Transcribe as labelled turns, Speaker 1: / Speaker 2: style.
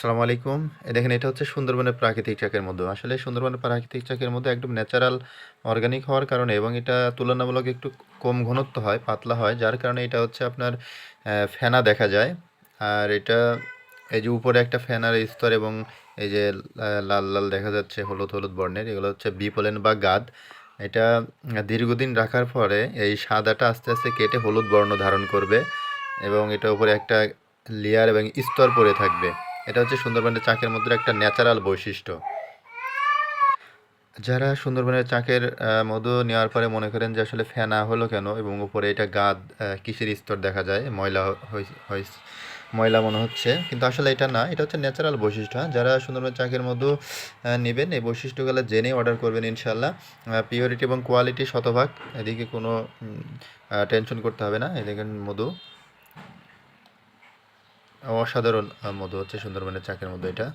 Speaker 1: আসসালামু আলাইকুম। দেখেন, এটা হচ্ছে সুন্দরবনের প্রাকৃতিক চাকের মধ্যে আসলে সুন্দরবনের প্রাকৃতিক চাকের মধ্যে একদম ন্যাচারাল অর্গানিক হওয়ার কারণে এবং এটা তুলনামূলক একটু কম ঘনত্ব হয়, পাতলা হয়, যার কারণে এটা হচ্ছে আপনার ফেনা দেখা যায়। আর এটা, এই যে উপরে একটা ফেনার স্তর এবং এই যে লাল লাল দেখা যাচ্ছে হলুদ হলুদ বর্ণের, এগুলো হচ্ছে বিপলেন বা গাদ। এটা, দীর্ঘদিন রাখার পরে এই সাদাটা আস্তে আস্তে কেটে হলুদ বর্ণ ধারণ করবে এবং এটা উপরে একটা লেয়ার এবং স্তর পড়ে থাকবে। এটা হচ্ছে সুন্দরবনের চাকের মধ্যে একটা ন্যাচারাল বৈশিষ্ট্য। যারা সুন্দরবনের চাকের মধু নেওয়ার পরে মনে করেন যে আসলে ফেনা হলো কেন এবং উপরে এটা গাদ কিসের স্তর দেখা যায়, ময়লা হই- ময়লা মনে হচ্ছে। কিন্তু আসলে এটা না, এটা হচ্ছে ন্যাচারাল বৈশিষ্ট্য হ্যাঁ? যারা সুন্দরবন চাকের মধু নেবেন, এই বৈশিষ্ট্যগুলো জেনে অর্ডার করবেন ইনশাল্লাহ পিওরিটি এবং কোয়ালিটি শতভাগ, এদিকে কোনো টেনশন করতে হবে না, এদিকে মধু। অসাধারণ মধু হচ্ছে সুন্দরবনের চাকের মধ্যে এটা।